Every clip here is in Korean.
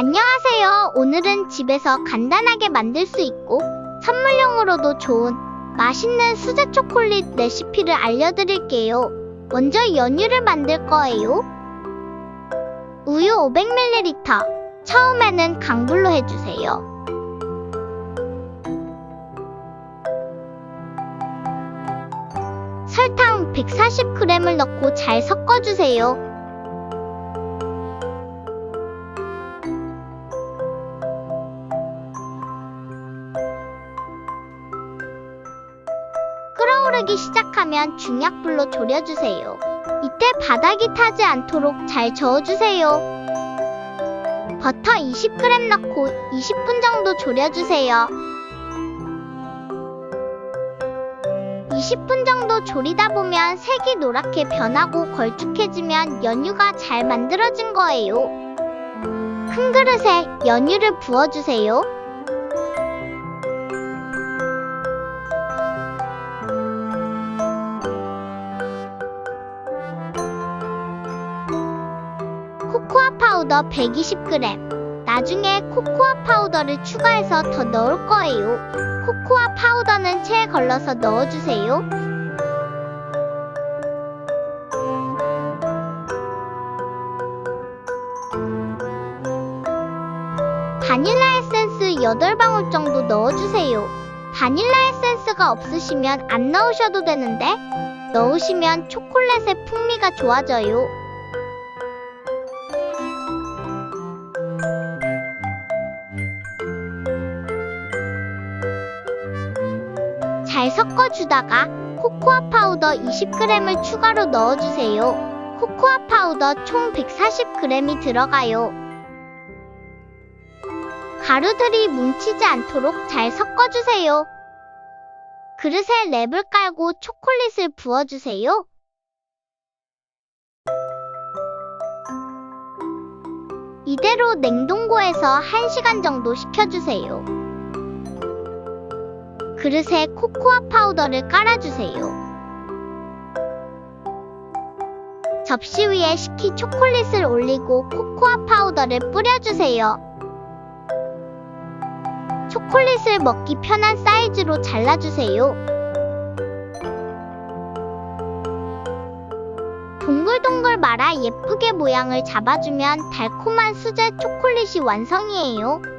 안녕하세요. 오늘은 집에서 간단하게 만들 수 있고 선물용으로도 좋은 맛있는 수제 초콜릿 레시피를 알려드릴게요. 먼저 연유를 만들 거예요. 우유 500ml. 처음에는 강불로 해주세요. 설탕 140g을 넣고 잘 섞어주세요. 끓어오르기 시작하면 중약불로 졸여주세요. 이때 바닥이 타지 않도록 잘 저어주세요. 버터 20g 넣고 20분 정도 졸여주세요. 20분 정도 졸이다 보면 색이 노랗게 변하고 걸쭉해지면 연유가 잘 만들어진 거예요. 큰 그릇에 연유를 부어주세요. 코코아 파우더 120g. 나중에 코코아 파우더를 추가해서 더 넣을 거예요. 코코아 파우더는 체에 걸러서 넣어주세요. 바닐라 에센스 8방울 정도 넣어주세요. 바닐라 에센스가 없으시면 안 넣으셔도 되는데, 넣으시면 초콜릿의 풍미가 좋아져요. 잘 섞어주다가 코코아 파우더 20g을 추가로 넣어주세요. 코코아 파우더 총 140g이 들어가요. 가루들이 뭉치지 않도록 잘 섞어주세요. 그릇에 랩을 깔고 초콜릿을 부어주세요. 이대로 냉동고에서 1시간 정도 식혀주세요. 그릇에 코코아 파우더를 깔아주세요. 접시 위에 식히 초콜릿을 올리고 코코아 파우더를 뿌려주세요. 초콜릿을 먹기 편한 사이즈로 잘라주세요. 동글동글 말아 예쁘게 모양을 잡아주면 달콤한 수제 초콜릿이 완성이에요.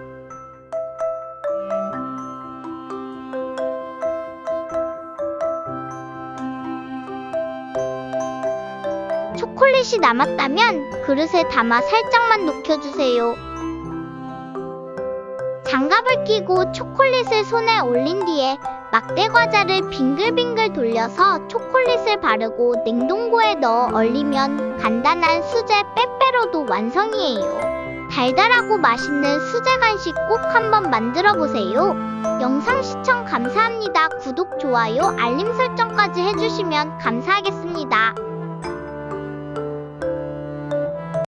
초콜릿이 남았다면 그릇에 담아 살짝만 녹여주세요. 장갑을 끼고 초콜릿을 손에 올린 뒤에 막대 과자를 빙글빙글 돌려서 초콜릿을 바르고 냉동고에 넣어 얼리면 간단한 수제 빼빼로도 완성이에요. 달달하고 맛있는 수제 간식 꼭 한번 만들어 보세요. 영상 시청 감사합니다. 구독, 좋아요, 알림 설정까지 해주시면 감사하겠습니다.